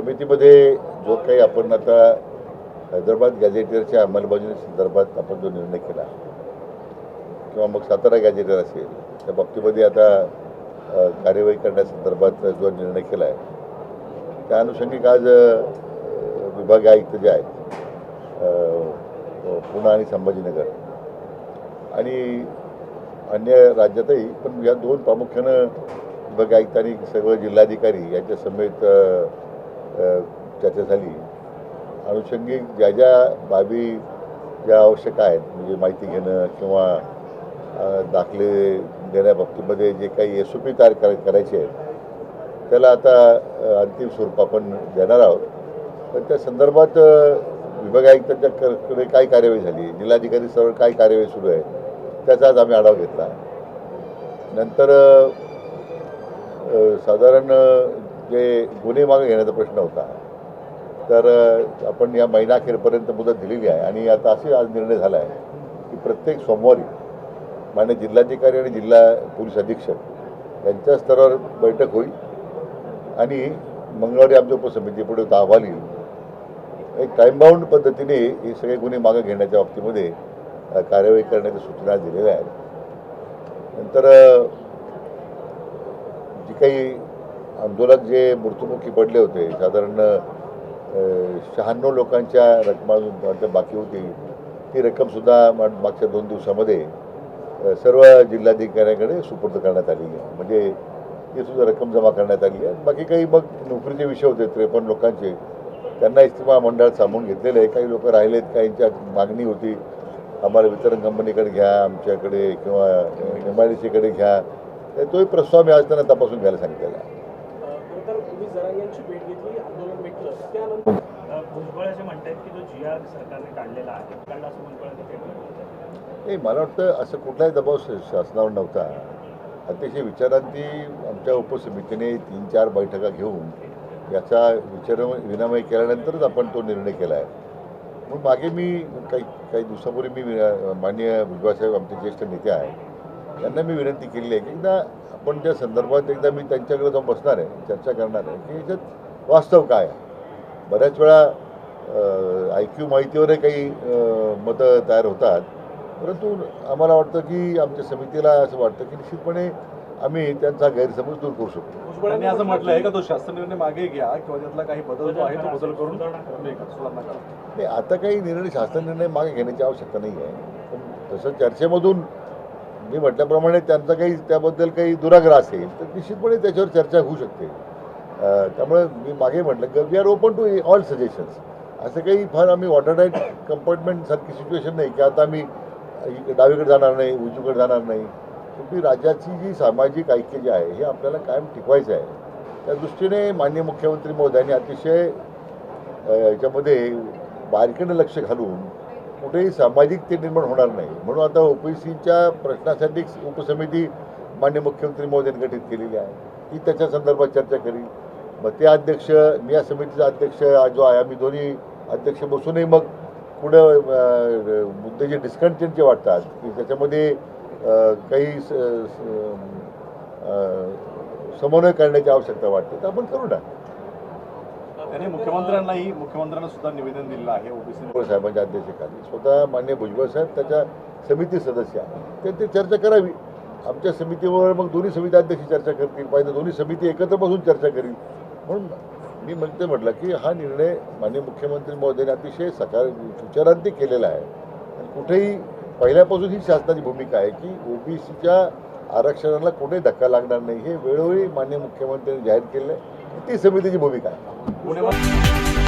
समितीमध्ये जो काही आपण आता हैदराबाद गॅझेटियरच्या अंमलबजावणी संदर्भात आपण जो निर्णय केला किंवा मग सातारा गॅझेटियर असेल त्या बाबतीमध्ये आता कार्यवाही करण्यासंदर्भात जो निर्णय केला आहे त्या अनुषंगिक आज विभाग आयुक्त जे आहेत पुणे आणि संभाजीनगर आणि अन्य राज्यातही पण या दोन प्रामुख्यानं विभाग आयुक्त आणि सर्व जिल्हाधिकारी यांच्या समेत चर्चा झाली. अनुषंगिक ज्या ज्या बाबी ज्या आवश्यक आहेत म्हणजे माहिती घेणं किंवा दाखले देण्याबाबतीमध्ये जे काही एस ओ पी तयार कर करायचे आहेत त्याला आता अंतिम स्वरूप आपण देणार आहोत. पण त्या संदर्भात विभाग विभागीय आयुक्तांच्या कडे काय कार्यवाही झाली? जिल्हाधिकारी सर्व काय कार्यवाही सुरू आहे? त्याचा आज आम्ही आढावा घेतला. नंतर साधारण जे गुन्हे मागे घेण्याचा प्रश्न होता. तर आपण या महिनाअखेरपर्यंत मुदत दिलेली आहे आणि आता असे आज निर्णय झाला आहे की प्रत्येक सोमवारी मान्य जिल्हाधिकारी आणि जिल्हा पोलीस अधीक्षक यांच्या स्तरावर बैठक होईल आणि मंगळवारी आमच्या उपसमिती पुढे अहवाल येईल. एक टाईमबाऊंड पद्धतीने हे सगळे गुन्हे मागे घेण्याच्या बाबतीमध्ये कार्यवाही करण्याच्या सूचना दिलेल्या आहेत. नंतर जी काही आंदोलक जे मृत्युमुखी पडले होते साधारण शहाण्णव लोकांच्या रकमा बाकी होती ती रक्कमसुद्धा मागच्या दोन दिवसामध्ये सर्व जिल्हाधिकाऱ्यांकडे सुपूर्द करण्यात आली आहे. म्हणजे ती सुद्धा रक्कम जमा करण्यात आली आहे. बाकी काही मग नोकरीचे विषय होते त्रेपन्न लोकांचे त्यांना इस्तिमा मंडळात सामावून घेतलेले आहे. काही लोक राहिलेत काहींच्या मागणी होती आम्हाला वितरण कंपनीकडे घ्या आमच्याकडे किंवा एम आय डी सीकडे घ्या. तर तोही प्रस्ताव मी आज त्यांना तपासून घ्यायला सांगितलेला आहे. तुम्ही जरांगांची भेट घेतली आंदोलन भेटलं त्यानंतर भुजबळ असे म्हणतात की जो जी आर सरकारने काढलेला आहे काढला असं केलं. नाही मला वाटतं असं कुठलाही दबाव शासनावर नव्हता. अतिशय विचारांती आमच्या उपसमितीने तीन चार बैठका घेऊन याचा विचार विनिमय केल्यानंतरच आपण तो निर्णय केला आहे. मग मागे मी काही काही दिवसापूर्वी मी विना- माननीय भुजबळसाहेब आमचे ज्येष्ठ नेते आहेत. त्यांना मी विनंती केली आहे की एकदा आपण त्या संदर्भात एकदा मी त्यांच्याकडे जाऊन बसणार आहे चर्चा करणार आहे की याच्यात वास्तव काय आहे. बऱ्याच वेळा आय क्यू माहितीवरही काही मतं तयार होतात. परंतु आम्हाला वाटतं की आमच्या समितीला असं वाटतं की निश्चितपणे आम्ही त्यांचा गैरसमज दूर करू शकतो. असं म्हटलं आहे का तो शासन निर्णय मागे घ्या किंवा त्यातला काही बदल जो आहे तो बदल करून नाही आता काही निर्णय शासन निर्णय मागे घेण्याची आवश्यकता नाही आहे. पण तसं चर्चेमधून मी म्हटल्याप्रमाणे त्यांचा काही त्याबद्दल काही दुराग्रह असेल तर निश्चितपणे त्याच्यावर चर्चा होऊ शकते. त्यामुळे मी मागे म्हटलं की we are open to all suggestions असं काही फार आम्ही वॉटरटाईट कंपार्टमेंट सारखी सिच्युएशन नाही की आता आम्ही इकडे डावीकडे जाणार नाही उजवीकडे जाणार नाही. तुम्ही राज्याची जी सामाजिक ऐक्य जे आहे हे आपल्याला कायम टिकवायचं आहे. त्या दृष्टीने माननीय मुख्यमंत्री महोदयांनी अतिशय याच्यामध्ये बारकेनं लक्ष घालून कुठेही सामाजिक ते निर्माण होणार नाही. म्हणून आता ओबीसीच्या प्रश्नासाठी उपसमिती मान्य मुख्यमंत्री मोदींनी गठीत केलेली आहे. ती त्याच्या संदर्भात चर्चा करील. मग ते अध्यक्ष मी या समितीचा अध्यक्ष जो आहे आम्ही दोन्ही अध्यक्ष बसूनही मग पुढं मुद्दे जे डिस्कंटेंटचे वाटतात की त्याच्यामध्ये काही स- समन्वय करण्याची आवश्यकता वाटते तर आपण करू ना. त्यांनी मुख्यमंत्र्यांनाही मुख्यमंत्र्यांना सुद्धा निवेदन दिलं आहे ओबीसी भुजबळ साहेबांच्या अध्यक्षतेखाली. स्वतः मान्य भुजबळ साहेब त्याच्या समिती सदस्य आहेत. ते ते चर्चा करावी. आमच्या समितीवर मग दोन्ही समिती अध्यक्ष चर्चा करतील. पाहिजे दोन्ही समिती एकत्र बसून चर्चा करील. म्हणून मी म्हणते म्हटलं की हा निर्णय माननीय मुख्यमंत्री महोदयाने अतिशय सकार विचारांती केलेला आहे. आणि कुठेही पहिल्यापासून ही शासनाची भूमिका आहे की ओबीसीच्या आरक्षणाला कुठेही धक्का लागणार नाही. हे वेळोवेळी मान्य मुख्यमंत्र्यांनी जाहीर केलं आहे. ती समितीची भूमिका आहे. पुणे